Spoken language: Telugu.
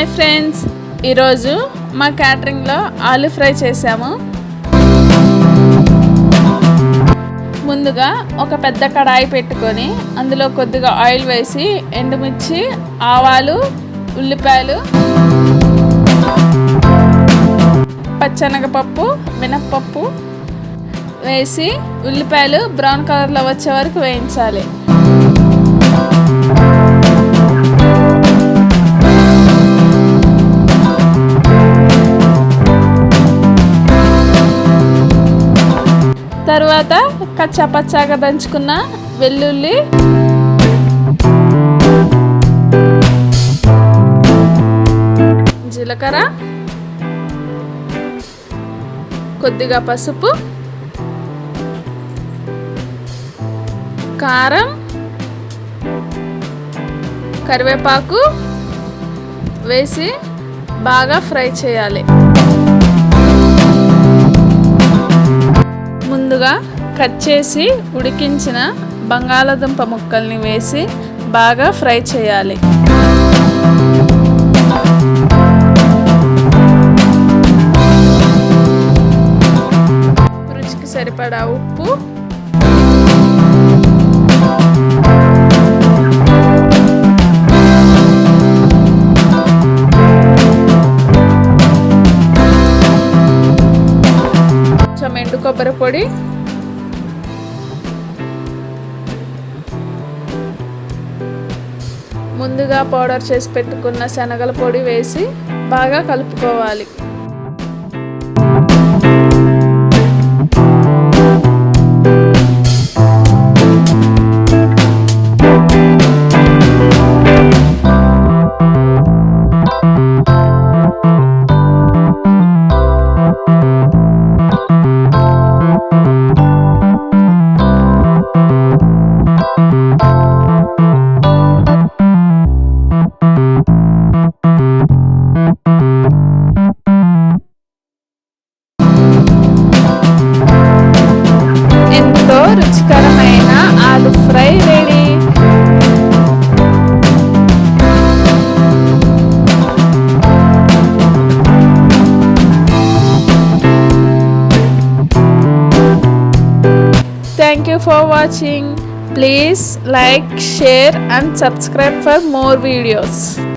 Hi friends. ఈరోజు మా క్యాటరింగ్లో ఆలు ఫ్రై చేసాము ముందుగా ఒక పెద్ద కడాయి పెట్టుకొని అందులో కొద్దిగా ఆయిల్ వేసి ఎండుమిర్చి ఆవాలు ఉల్లిపాయలు పచ్చనగపప్పు మినప్పప్పు వేసి ఉల్లిపాయలు బ్రౌన్ కలర్లో వచ్చే వరకు వేయించాలి. తర్వాత కచ్చాపచ్చాగా దంచుకున్న వెల్లుల్లి. జీలకర్ర. కొద్దిగా పసుపు. కారం. కరివేపాకు వేసి బాగా ఫ్రై చేయాలి. ముందుగా కట్ చేసి ఉడికించిన బంగాళదుంప ముక్కల్ని వేసి బాగా ఫ్రై చేయాలి. రుచికి సరిపడా ఉప్పు. ఎండు కొబ్బరి పొడి. ముందుగా పౌడర్ చేసి పెట్టుకున్న శనగల పొడి వేసి బాగా కలుపుకోవాలి. You for watching. Please like, share and subscribe for more videos.